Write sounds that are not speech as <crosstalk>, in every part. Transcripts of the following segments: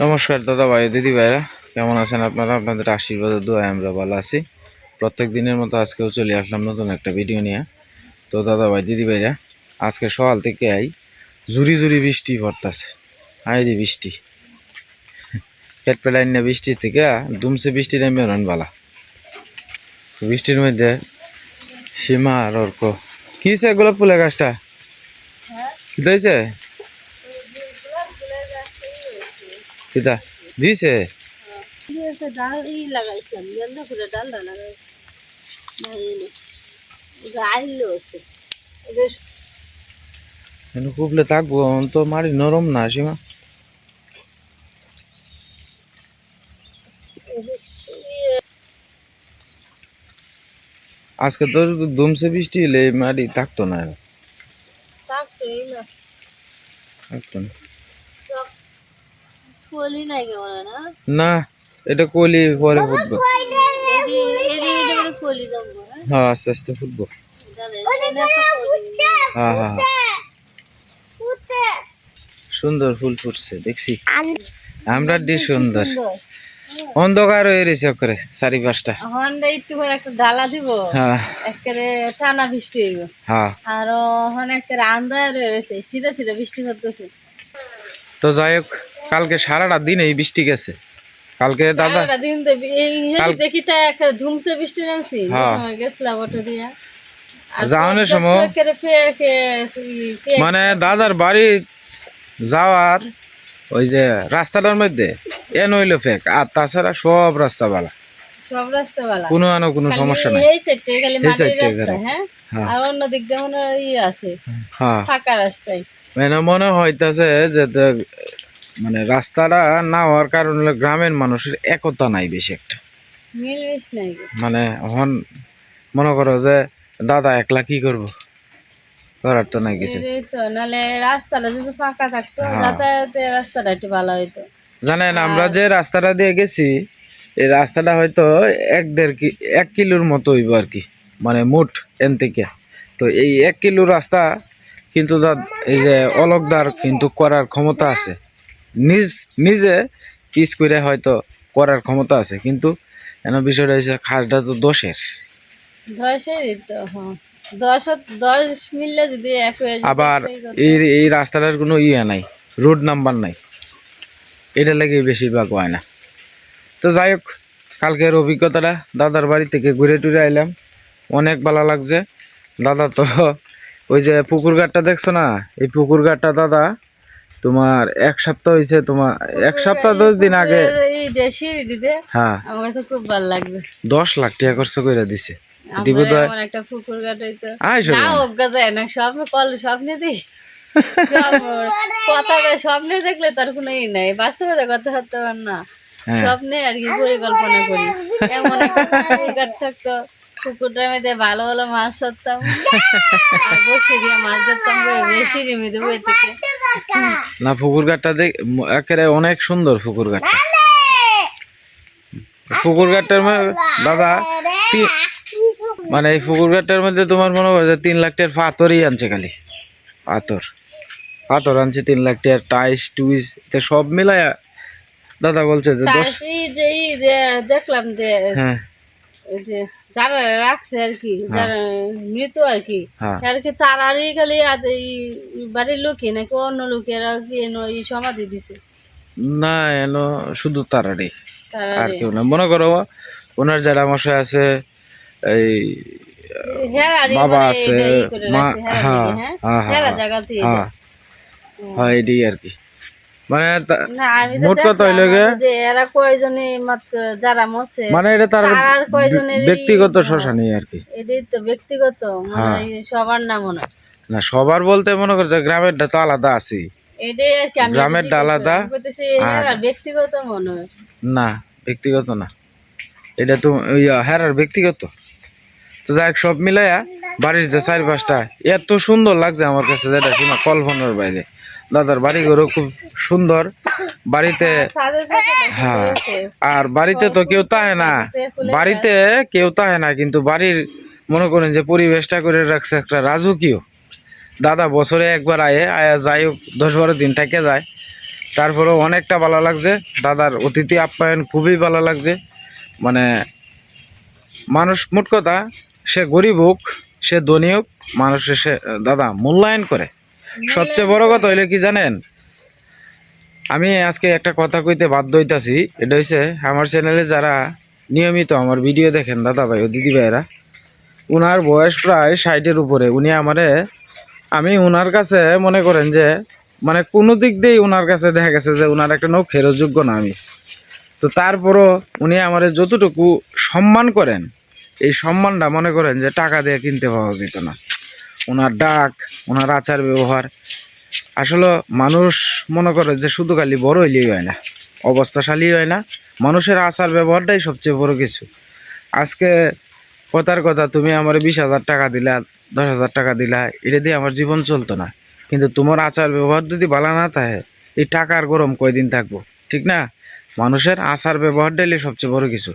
নমস্কার দাদা ভাই দিদি ভাইরা কেমন আছেন আপনারা? আপনাদের আশীর্বাদ দোয়ায় আমরা ভালো আছি। প্রত্যেক দিনের মতো আজকেও চলে আসলাম নতুন একটা ভিডিও নিয়ে। তো দাদা ভাই দিদি ভাইরা আজকে সকাল থেকে আই জুরি জুরি বৃষ্টি পড়তাছে। আইরি বৃষ্টি। পেট পেলাইন না বৃষ্টির থেকে দুমসে বৃষ্টি নেমে রন বালা। বৃষ্টির মধ্যে সীমা আর অর্ক। কিসে গোলাপ ফুলের গাছটা? কী কি হয়েছে কিতা দিছে একটা ডাল ই লাগাইছিলাম গেন্দা ফুলের ডালটা লাগাই আইলো আছে এটা কেন কুপলে থাকব এখন তো মারি নরম না সীমা আজকে তো দুমসে বৃষ্টি এলে এই মাটি থাকতো না আর। থাকতোই না থাকতো না কলি নাই কেমন না? না এটা কলি পরে হ্যাঁ আস্তে আস্তে হ্যাঁ হ্যাঁ হ্যাঁ। সুন্দর ফুল ফুটছে দেখছি। আমরা ডি সুন্দর। অন্ধকার হয়ে রয়েছে করে চারি পাঁচটা হন্ডা একটু করে একটা ডালা দিব হ্যাঁ। একেবারে টানা বৃষ্টি হইব। হ্যাঁ। আর ওখানে একেবারে আন্দায় রয়েছে সিধা সিধা বৃষ্টি হতেছে তো যাই হোক কালকে সারাটা দিন এই বৃষ্টি গেছে। কালকে দাদা দিন তো এই দেখিটা একটা ধুমসে বৃষ্টি নামছি হ্যাঁ। সময় দিয়া। যাওয়ানোর সময়- মানে দাদার বাড়ি যাওয়ার ওই যে রাস্তাটার মধ্যে এ নইলো ফেক আর তাছাড়া সব রাস্তা বালা সব রাস্তা বালা কোনো আনো কোনো সমস্যা নাই। এই সাইডটা খালি মাটির রাস্তা হ্যাঁ? হ্যাঁ। আর অন্য দিক দিয়ে মনে হয় আছে ফাঁকা রাস্তায়। মানে মনে হইতাছে যে মানে রাস্তাটা না হওয়ার কারণে হলো গ্রামের মানুষের একতা নাই বেশি একটা। মানে হন মনে করো যে দাদা একলা কি করব? করার তো নাই কিছু। এই রাস্তাটা যদি ফাঁকা থাকতো হ্যাঁ। রাস্তাটা একটু ভালো হইতো। জানেন আমরা যে রাস্তাটা দিয়ে গেছি এই রাস্তাটা হয়তো এক দেড় কি এক কিলোর মতো হইব আর কি। মানে মুঠ এন থেকে তো এই এক কিলো রাস্তা কিন্তু দাদ এই যে অলকদার কিন্তু করার ক্ষমতা আছে। নিজ নিজে পিস করে হয়তো করার ক্ষমতা আছে কিন্তু এন বিষয়টা হচ্ছে খাসটা তো দোষের দশেরই তো হ্যাঁ। দশ দশ মিললে যদি এক হয়ে যেত, আবার এই এই এই রাস্তাটার কোনো ইয়ে নাই রোড নাম্বার নাই। এটা লাগে বেশিরভাগ হয় না। তো যাই হোক কালকের অভিজ্ঞতাটা দাদার বাড়ি থেকে ঘুরে টুরে আইলাম। অনেক ভালো লাগছে। দাদা তো ওই যে পুকুর ঘাটটা দেখছ না? এই পুকুর ঘাটটা দাদা তোমার এক সপ্তাহ হয়েছে তোমার এক সপ্তাহ দশ দিন আগে হ্যাঁ। খুব ভালো লাগবে দশ লাখ টাকা খরচ করে দিছে। একটা পুকুর। না অজ্ঞা যায় না স্বপ্ন কল স্বপ্নে দিই। কথা স্বপ্নে দেখলে তার কোনো ই নাই। বাস্তবে তো কথা হতে পার না। হ্যাঁ। স্বপ্নে আর কি পরিকল্পনা করি। এমন একটা পুকুর থাকতো। পুকুরটার মধ্যে ভালো ভালো মাছ ধরতাম। আর বসে দিয়ে মাছ ধরতাম বেশি রিমিতে বই থেকে। না পুকুর ঘাটটা দেখ একেবারে অনেক সুন্দর পুকুর ঘাটটা পুকুর ঘাটটার মধ্যে দাদা মানে এই পুকুর ঘাটটার মধ্যে তোমার মনে হয় যে তিন লাখ টাকার পাথরই আনছে খালি। পাথর। পাথর আনছে তিন লাখ টাকার টাইস টুইস তো সব মিলায়া দাদা বলছে যে দশ যে দেখলাম যে হ্যাঁ। যে যারা রাখছে আর কি যারা মৃত আর কি হ্যাঁ। আর কি তারারই খালি এই বাড়ির লোকে নাকি অন্য লোকেরা কি এই সমাধি দিছে? না এন শুধু তারারই তারা আর কেউ না। মনে করো ওনার যারা মশাই আছে এই বাবা মানে আছে, এটা ই করে মা- হ্যাঁ, হ্যাঁ? হ্যাঁ, হ্যাঁ, হ্যাঁ। হ্যাঁ হ্যাঁ এটাই আর কি। মানে তা- না আমি তো মোট কথা হইল যে এরা কয়জনে মাত্র যারা মরছে মানে এটা তার তার ব্যক্তিগত শ্মশানই আর কি। এটাই তো ব্যক্তিগত মানে হ্যাঁ। সবার না মনে না সবার বলতে মনে করছে গ্রামেরটা তো আলাদা আছে। এটাই আর কি আমি গ্রামের জিজ্ঞেস আলাদা, ব্যক্তিগত মনে হয়। না ব্যক্তিগত না। এটা তো হেরার ব্যক্তিগত। তো যাই সব মিলাইয়া বাড়ির যে চারি পাঁচটা এত সুন্দর লাগছে আমার কাছে যেটা সীমা কল্পনার বাইরে। দাদার বাড়ি ঘরও খুব সুন্দর। বাড়িতে হ্যাঁ আর বাড়িতে তো কেউ তাহে না। বাড়িতে কেউ তাহে না, কিন্তু বাড়ির মনে করেন যে পরিবেশটা করে রাখছে একটা রাজকীয়। দাদা বছরে একবার আয়ে, আয়া যাই হোক, দশ বারো দিন থেকে যায়। তারপরেও অনেকটা ভালো লাগছে। দাদার অতিথি আপ্যায়ন খুবই ভালো লাগছে। মানে মানুষ, মোট কথা, সে গরিব হোক, সে ধনী হোক মানুষ সে, দাদা মূল্যায়ন করে। সবচেয়ে বড় কথা হইলে কি জানেন? আমি আজকে একটা কথা কইতে বাধ্য হইতাছি। এটা হইছে আমার চ্যানেলে যারা নিয়মিত আমার ভিডিও দেখেন দাদা ভাই ও দিদি ভাইরা উনার বয়স প্রায় ষাটের উপরে। উনি আমারে, আমি উনার কাছে মনে করেন যে মানে কোনো দিক দিয়েই উনার কাছে দেখা গেছে যে উনার একটা নৌখেরও যোগ্য না আমি। তো তারপরও উনি আমার যতটুকু সম্মান করেন, এই সম্মানটা মনে করেন যে টাকা দিয়ে কিনতে পাওয়া যেত না। ওনার ডাক, ওনার আচার ব্যবহার। আসলে মানুষ মনে করে যে শুধু খালি বড় হইলেই হয় না, অবস্থাশালী হয় না। মানুষের আচার ব্যবহারটাই সবচেয়ে বড় কিছু। আজকে কথার কথা, তুমি আমার বিশ হাজার টাকা দিলা, দশ হাজার টাকা দিলা, এটা দিয়ে আমার জীবন চলতো না। কিন্তু তোমার আচার ব্যবহার যদি ভালো না থাকে, এই টাকার গরম কয়দিন থাকব? ঠিক না? মানুষের আচার ব্যবহারটাই সবচেয়ে বড় কিছু।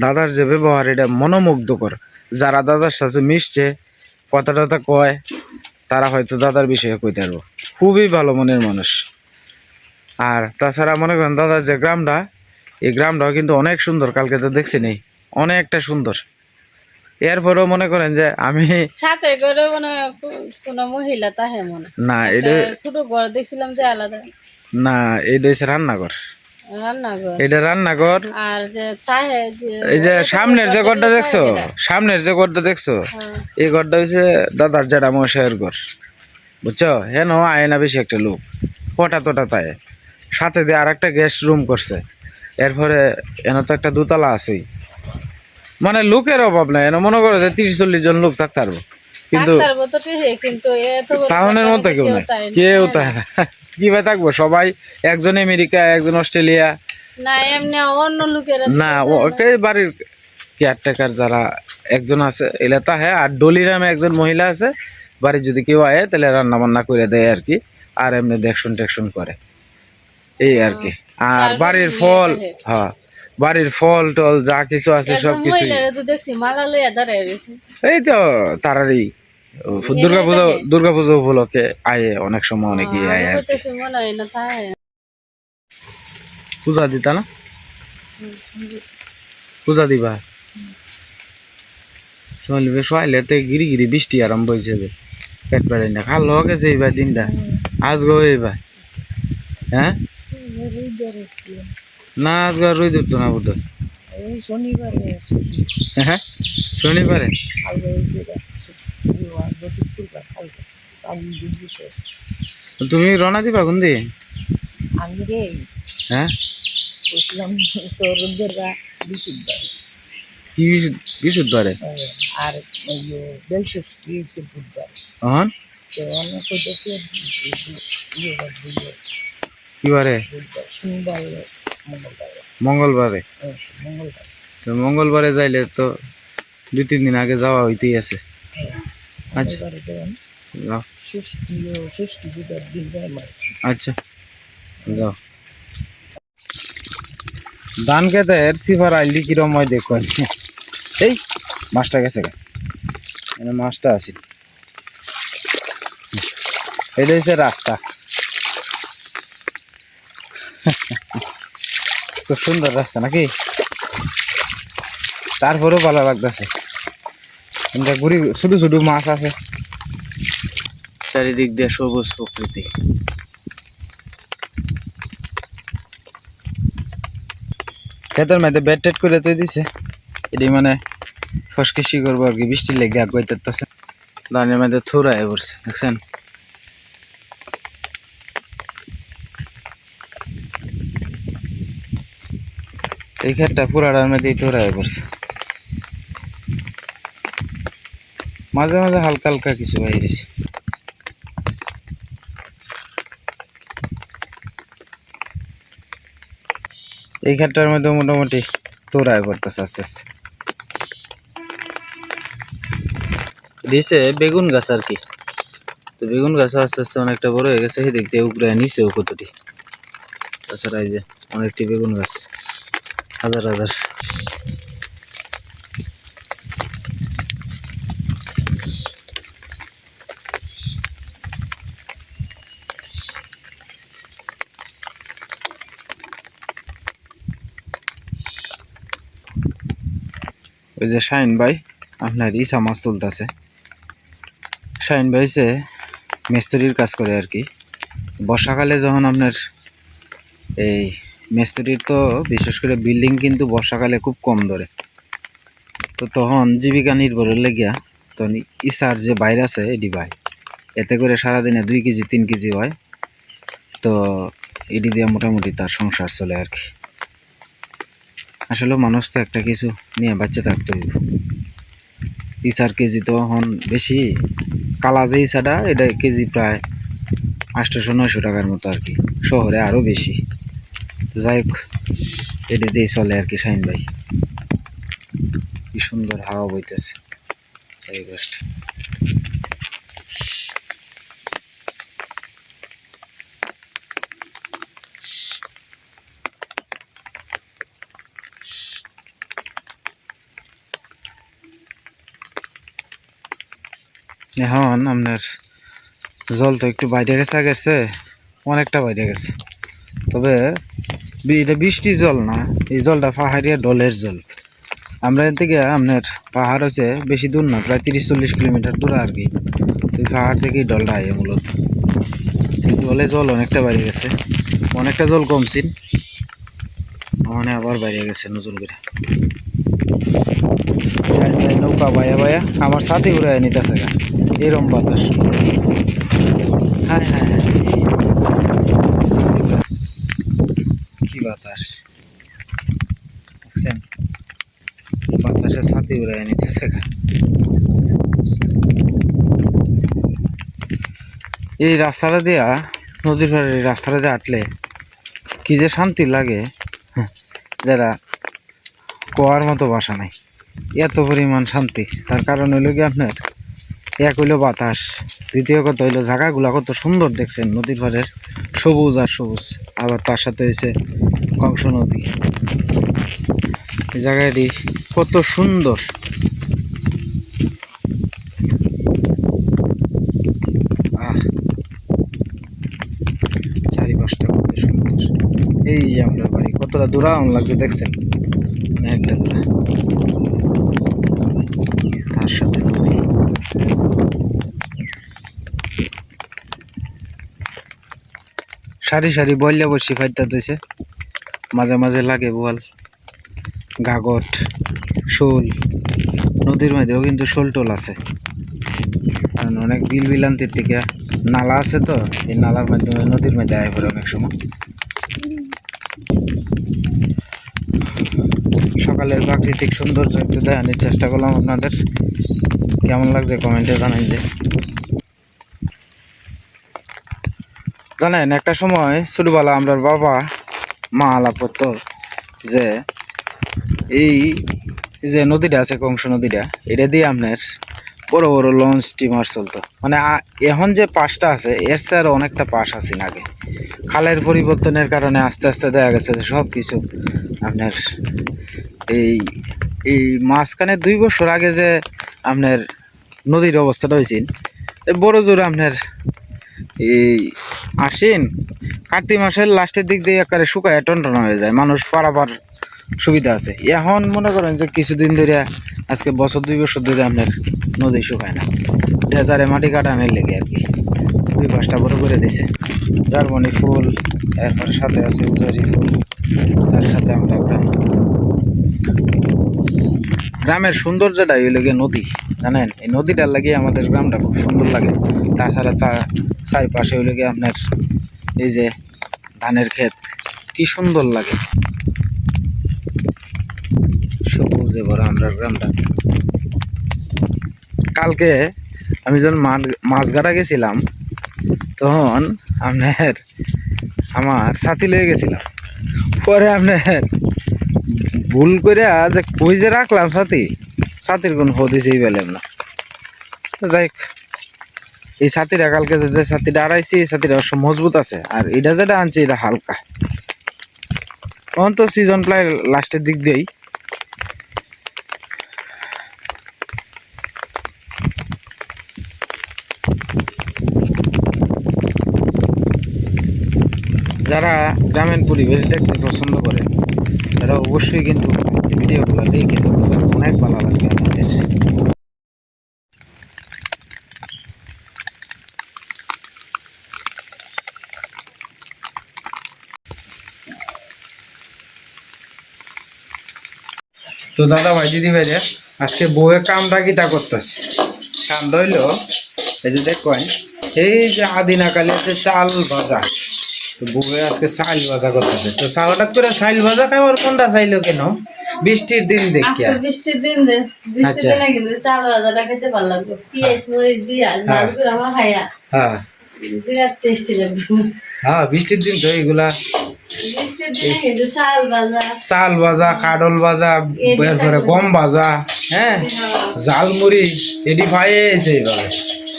দাদার যে ব্যবহার, এটা মনোমুগ্ধকর। যারা দাদার সাথে মিশছে কথা টথা কয় তারা হয়তো দাদার বিষয়ে কইতে পারব। খুবই ভালো মনের মানুষ। আর তাছাড়া মনে করেন দাদার যে গ্রামটা এই গ্রামটাও কিন্তু অনেক সুন্দর কালকে তো দেখছি নেই অনেকটা সুন্দর। এরপরেও মনে করেন যে আমি সাথে করে মানে কোনো মহিলা তাহে মনে না এটা ছোট ঘর দেখছিলাম যে আলাদা। না হচ্ছে রান্নাঘর রান্নাঘর। এটা রান্নাঘর। এই যে সামনের যে ঘরটা দেখছ? সামনের যে ঘরটা দেখছ। এই ঘরটা হচ্ছে দাদার জেঠা মশাইয়ের ঘর। বুঝছ? হেন আয় না বেশি একটা লোক। কটা তোটা তাই সাথে দিয়ে আর একটা গেস্ট রুম করছে। এরপরে এন তো একটা দোতলা আছেই। মানে লোকের অভাব নাই। এনে মনে করো যে তিরিশ চল্লিশ জন লোক থাকতে পারব। কিন্তু বড় টাউনের মতো মধ্যে কেউ নাই। কেউ তাই না? <laughs> কীভাবে থাকব? সবাই একজন আমেরিকা একজন অস্ট্রেলিয়া। না এমনি অন্য লোকেরা না ওকে বাড়ির কেয়ারটেকার যারা একজন আছে এলা তা হ্যাঁ আর ডলি নামে একজন মহিলা আছে বাড়ির যদি কেউ আয় তাহলে রান্না বান্না করে দেয় আর কি আর এমনি দেখশন টেকশন করে। এই আর কি। আর বাড়ির ফল হ্যাঁ। বাড়ির ফল টল যা কিছু আছে সব কিছু এই তো তারারই দুর্গা পুজো উপলক্ষে আয়ে অনেক সময় অনেকেই আয় আর কি। করতেছে না তাহে পূজা দিতা না? পূজা দিবা? চলবে সোয়াইলে তো গিরি গিরি বৃষ্টি আরম্ভ হয়েছে যে পেট পেড়ে না। খালো গেছে এইবার দিনটা আজগো এইবার। হ্যাঁ? না আজকে আর রই ধরতো না বোধ শনিবারে হ্যাঁ শনিবারে? তুমি রওনা দিবা কোন দিয়ে আমি রে হ্যাঁ? তোর বিশুদ্ধ কি বিশুদ্ধবারে? আর ওই বুধবার। তখন তো অনেক করতেছে কি বারে সোমবার মঙ্গলবার। তো মঙ্গলবারে যাইলে তো দুই তিন দিন আগে যাওয়া হইতেই আছে। আচ্ছা। দেয় মাছ আচ্ছা। যাও। ধান এর সিফার আইলি কিরম হয় দেখো এই মাছটা গেছে গা। মানে মাছটা আছে। এটা হচ্ছে রাস্তা। খুব সুন্দর রাস্তা নাকি? তারপরেও ভালো লাগতেছে। কিন্তু ঘুরি ছোট ছোট মাছ আছে। চারিদিক দিয়ে সবুজ প্রকৃতি। খেতের মধ্যে বেড টেড করে তো দিছে। এটি মানে ফসকেশি করব আর কি বৃষ্টি লেগে আগাইতেছে ধানের মধ্যে থুরায় পড়ছে দেখছেন? এই ক্ষেতটা পুরাটার মধ্যেই থুরায় পড়ছে। মাঝে মাঝে হালকা হালকা কিছু বাইরেছে এই ক্ষেতটার মধ্যে মোটামুটি তোরায় পড়তেছে আস্তে আস্তে। দিছে বেগুন গাছ আর কি। তো বেগুন গাছ আস্তে আস্তে অনেকটা বড় হয়ে গেছে সেদিক দিয়ে উপরে নিচেও কতটি। তাছাড়া এই যে অনেকটি বেগুন গাছ। হাজার হাজার। ওই যে শাহিন ভাই, আপনার ইসা মাছ তুলতেছে। শাহিন ভাই সে মিস্ত্রির কাজ করে আর কি। বর্ষাকালে যখন আপনার এই মিস্ত্রির তো বিশেষ করে বিল্ডিং কিন্তু বর্ষাকালে খুব কম ধরে। তো তখন জীবিকা নির্ভরের লেগিয়া তখন ইসার যে বাইরে আছে, এডি ভাই, এতে করে সারাদিনে দুই কেজি, তিন কেজি হয়। তো এডি দিয়ে মোটামুটি তার সংসার চলে আর কি। আসলে মানুষ তো একটা কিছু নিয়ে বাচ্চা থাকতে হইব। ইসার কেজি তো এখন বেশি। কালা যে ইসাটা, এটা কেজি প্রায় আটশোশো নয়শো টাকার মতো আর কি। শহরে আরও বেশি। যাই হোক এটা দিয়েই চলে আর কি শাইন ভাই। কি সুন্দর হাওয়া বইতেছে। গাছটা এখন আপনার জল তো একটু বাইরে গেছে গেছে অনেকটা বাইরে গেছে। তবে এটা বৃষ্টি জল না, এই জলটা পাহাড়িয়া ডলের জল। আমরা এর থেকে আপনার পাহাড় হচ্ছে বেশি দূর না, প্রায় তিরিশ চল্লিশ কিলোমিটার দূরে আর কি। এই পাহাড় থেকেই ডলটা আয় মূলত। ডলে জল অনেকটা বাইরে গেছে। অনেকটা জল কমছিল মানে আবার বাইরে গেছে নতুন করে। নৌকা বায়া বায়া। আমার সাথে ঘুরে নিতেছে গা। এরম বাতাস। হ্যাঁ হ্যাঁ হ্যাঁ সাথে ঘুরে। কি বাতাস দেখছেন বাতাসে ছাতি উড়ে নিতেছে এই রাস্তাটা দিয়া নদীর পাড়ের এই রাস্তাটা দিয়ে হাঁটলে কি যে শান্তি লাগে। হ্যাঁ, যারা কোয়ার মতো বাসা নাই এত পরিমাণ শান্তি। তার কারণ হইল কি আপনার এক হইল বাতাস দ্বিতীয় কথা হইল জায়গাগুলা কত সুন্দর দেখছেন নদীর পাড়ের সবুজ আর সবুজ। আবার তার সাথে হয়েছে কংস নদী। এই জায়গাটি কত সুন্দর। চারিপাশটা কত সুন্দর। এই যে আপনার বাড়ি, কতটা দূরাম লাগছে দেখছেন? একটা দূরা। তার সাথে সারি সারি বইলে বসি ফাইতা দিছে মাঝে মাঝে লাগে বোয়াল। গাগট, শোল, নদীর মধ্যেও কিন্তু শোল টোল আছে। কারণ অনেক বিল বিলান্তির থেকে নালা আছে তো, এই নালার মাধ্যমে নদীর মধ্যে আয় পড়ে অনেক সময়। সকালের প্রাকৃতিক সৌন্দর্য একটু দেখানোর চেষ্টা করলাম আপনাদের। কেমন লাগছে কমেন্টে জানাই যে। জানেন, একটা সময় ছোটবেলা আমরা বাবা মা আলাপ করতো যে এই যে নদীটা আছে, কংস নদীটা, এটা দিয়ে আপনার বড় বড় লঞ্চ স্টিমার চলতো। মানে এখন যে পাশটা আছে, এর আরও অনেকটা পাশ আছে আগে। খালের পরিবর্তনের কারণে আস্তে আস্তে দেখা গেছে যে সব কিছু আপনার এই এই মাঝখানে দুই বছর আগে যে আপনার নদীর অবস্থাটা হয়েছিল বড় জোরে আপনার এই আশ্বিন কার্তিক মাসের লাস্টের দিক দিয়ে একেবারে শুকায় টনটন হয়ে যায়। মানুষ পারাপার সুবিধা আছে। এখন মনে করেন যে কিছুদিন ধরে আজকে বছর, দুই বছর ধরে আপনার নদী শুকায় না। ডেজারে মাটি কাটানোর লেগে আর কি। দুই পাঁচটা বড় করে দিছে। জার্মনি ফুল, এরপরে সাথে আছে উজারি ফুল। তার সাথে আমরা গ্রামের সৌন্দর্যটা হইল গিয়ে নদী, জানেন? এই নদীটার লাগিয়ে আমাদের গ্রামটা খুব সুন্দর লাগে। তাছাড়া তা চারিপাশে হইল গিয়ে আপনার এই যে ধানের ক্ষেত, কি সুন্দর লাগে। সবুজে ভরা আমরা গ্রামটা কালকে আমি যখন মা- মাছ গাড়া গেছিলাম, তখন আপনার আমার সাথী লয়ে গেছিলাম। পরে আপনার ভুল করে যে কই যে রাখলাম সাথী, সাথীর কোন হদিসেই পেলাম না। তো যাই এই ছাতিটা কালকে যে- ছাতিটা আড়াইছি এই ছাতিটা অবশ্য মজবুত আছে, আর এটা যেটা আনছি, এটা হালকা। তখন তো সিজন প্রায় লাস্টের দিক দিয়েই। যারা গ্রামীণ পরিবেশ দেখতে পছন্দ করে, তারা অবশ্যই কিন্তু ভিডিওগুলো দেখে অনেক ভালো লাগবে আপনাদের তো দাদা ভাই, দিদি ভাই আজকে বউয়ের কামটা কিটা করতেছে? কাম হইল, এই যে দেখেন এই যে আদিনা কালে যে চাল ভাজা। তো বউয়ে আজকে চাল ভাজা করতেছে। তো হঠাৎ করে ভাজা কোনটা চাইলো কেন? বৃষ্টির দিন আজকে বৃষ্টির দিন বৃষ্টির আচ্ছা। দিনে কিন্তু চাল ভাজাটা খেতে ভালো লাগবে পিঁয়াজ মরিচ দিয়া হ্যাঁ। করে আমার খাইয়া হ্যাঁ। বিরাট টেস্টি লাগবে। হ্যাঁ বৃষ্টির দিন তো এইগুলা। চাল ভাজা। কাডল ভাজা করে। গম ভাজা হ্যাঁ? জালমুড়ি এটি পাইয়েছে এইভাবে।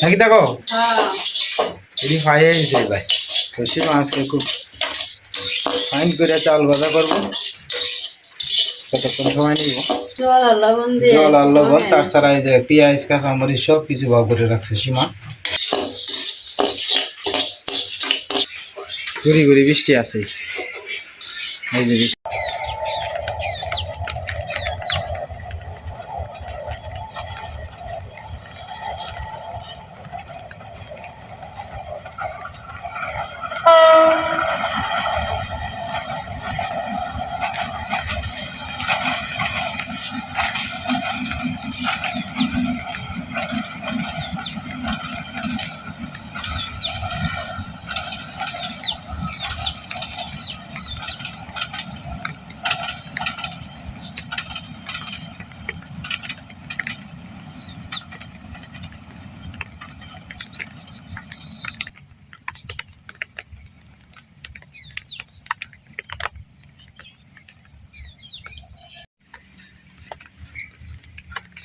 নাকি দেখো? হ্যাঁ। এটি পাইয়েছে ভাই তো সে আজকে খুব ফাইন করে চাল ভাজা করব। কতক্ষণ সময় নিব। জল আর লবণ হ্যাঁ। তাছাড়া এই যে পেঁয়াজ কাঁচামরিচ সব কিছু ভাব করে রাখছে সীমা। ঘুরি ঘুরি বৃষ্টি আছে। এই যে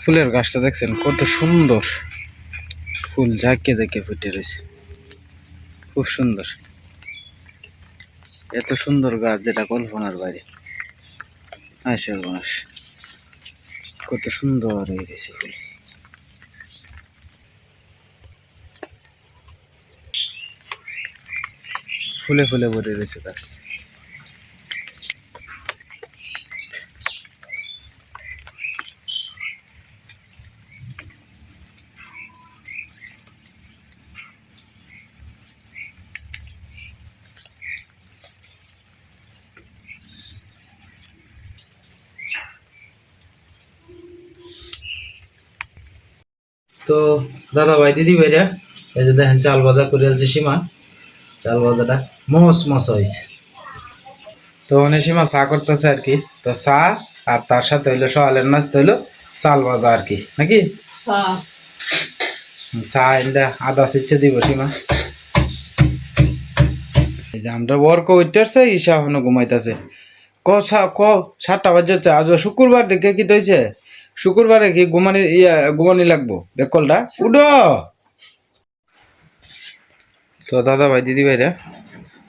ফুলের গাছটা দেখছেন? কত সুন্দর। ফুল ঝাঁকে ঝাঁকে ফুটে রয়েছে। খুব সুন্দর। এত সুন্দর গাছ যেটা কল্পনার বাইরে। হ্যাঁ সর্বনাশ কত সুন্দর হয়ে গেছে ফুল। ফুলে ফুলে ভরে রয়েছে গাছ। তো দাদা ভাই দিদি ভাইরা এই যে দেখেন চাল ভাজা করে আছে সীমা। চাল ভাজাটা মস মস হয়েছে। তো অনেক সীমা চা করতেছে আর কি। তো চা আর তার সাথে হইল সকালের নাস্তা হইল চাল ভাজা আর কি, নাকি? চা ইন্দা আদা সিচ্ছে দিব সীমা। এই যে আমরা ওয়ার্ক উঠতেছে, ঈশা ঘুমাইতেছে। ক সাতটা বাজছে আজ শুক্রবার দেখে কি হয়েছে শুক্রবারে কি ঘুমানি, ইয়া, ঘুমানি লাগবো? বেকলটা উডো তো দাদা ভাই, দিদি ভাইরা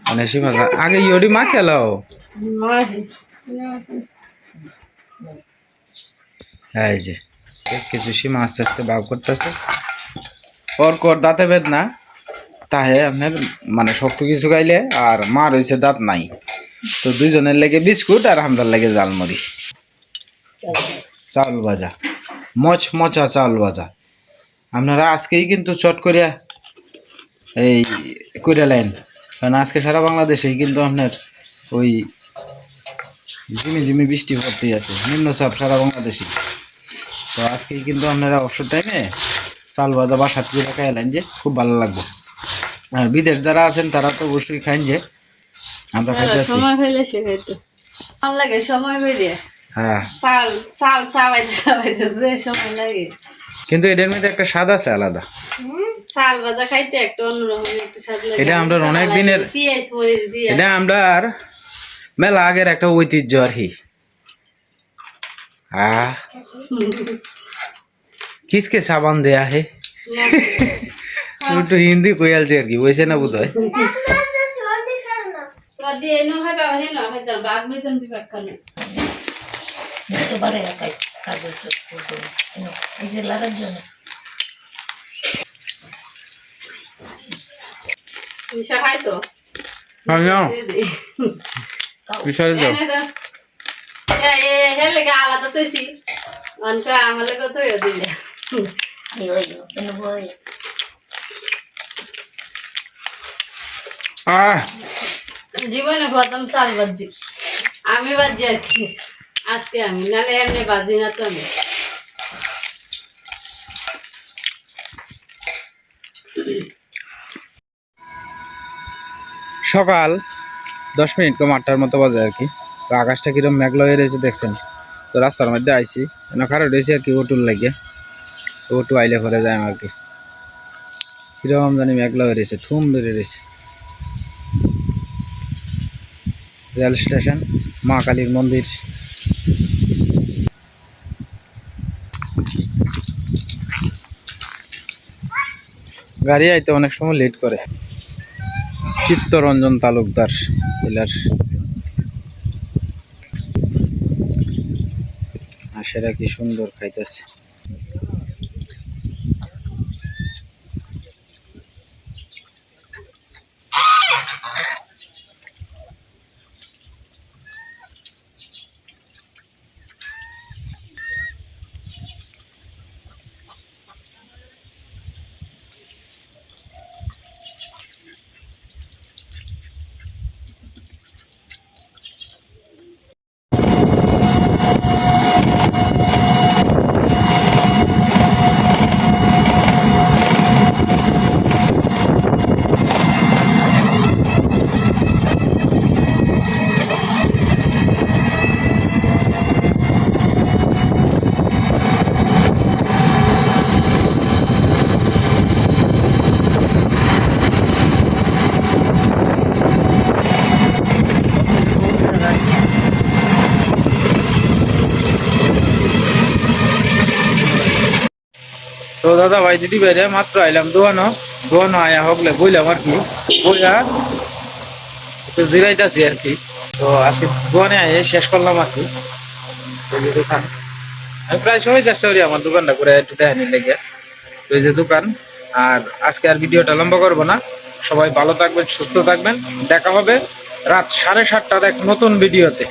মানে সীমা আগে ইয়রি মা খেলাও। এই যে কিছু সীমা আস্তে আস্তে ভাব করতেছে। ওর কর দাঁতে বেদ না, তাহে আপনার মানে শক্ত কিছু খাইলে আর মা হয়েছে দাঁত নাই। তো দুইজনের লেগে বিস্কুট আর আমরার লেগে জালমুড়ি চাউল ভাজা। মচ মচা চাউল ভাজা। আপনারা আজকেই কিন্তু চট করিয়া এই করে লাইন কারণ আজকে সারা বাংলাদেশেই কিন্তু আপনার ওই ঝিমি ঝিমি বৃষ্টি পড়তেই আছে। নিম্নচাপ সারা বাংলাদেশে তো আজকেই কিন্তু আপনারা অবসর টাইমে চাল ভাজা বা সাত করে খাইলেন যে খুব ভালো লাগবে। আর বিদেশ যারা আছেন তারা তো অবশ্যই খাইন যে। আমরা খাইতে আছি সময় হইলে সে হইতো ভালো লাগে সময় বেরিয়ে হ্যাঁ। চাল চাল চাবাইতে যে সময় লাগে। কিন্তু এটার মধ্যে একটা স্বাদ আছে আলাদা। চাল ভাজা খাইতে একটা অন্যরকম একটু স্বাদ লাগে। এটা আমরা অনেক দিনের- পিঁয়াজ মরিচ দিয়ে। এটা আমরা আর মেলা আগের একটা ঐতিহ্য আর কি। আহ কিসকে সাবান দেয়া হে? একটু হিন্দি কইয়ালছে আর কি বুঝছে না বোধ হয় যদি এনো খাইতে হয় না খাইতে বাঘ বেতন দিবে এখানে নিশা খাইতো আমিও দে দে। বিশাল দাও এনে দাও। হে লেগে আলাদা তৈছি অনকে আমার লেগে তৈও দিলে। জীবনে প্রথম চাল বাজি। আমি বাজি আর কি। আজকে আমি, নালে এমনি বাজি না তো আমি। সকাল দশ মিনিট কম আটটার মতো বাজে আর কি। তো আকাশটা কিরম মেঘলা হয়ে রয়েছে দেখছেন? তো রাস্তার মধ্যে আইছি খারাপ রয়েছে আর কি ওটুর লাগে। ওটু আইলে পরে যায় আর কি। কীরকম জানি মেঘলা হয়ে রয়েছে, থুম বেড়ে রয়েছে। রেল স্টেশন মা কালীর মন্দির। গাড়ি আইতে অনেক সময় লেট করে। চিত্তরঞ্জন তালুকদার জেলার আশেরা কি সুন্দর খাইতেছে। তো দাদা ভাই, দিদি বাইরে মাত্র আইলাম দোয়ানো। দোয়ানো আয়া হকলে বইলাম আর কি। বইয়া জিরাইতেছি আর কি। তো আজকে দোয়ানে আয়ে শেষ করলাম আর কি। দোকান। আমি প্রায় সময় চেষ্টা করি আমার দোকানটা করে একটু দেখানি লেগে। তো যে দোকান, আর আজকে আর ভিডিওটা লম্বা করব না। সবাই ভালো থাকবেন, সুস্থ থাকবেন। দেখা হবে রাত সাড়ে সাতটার এক নতুন ভিডিওতে।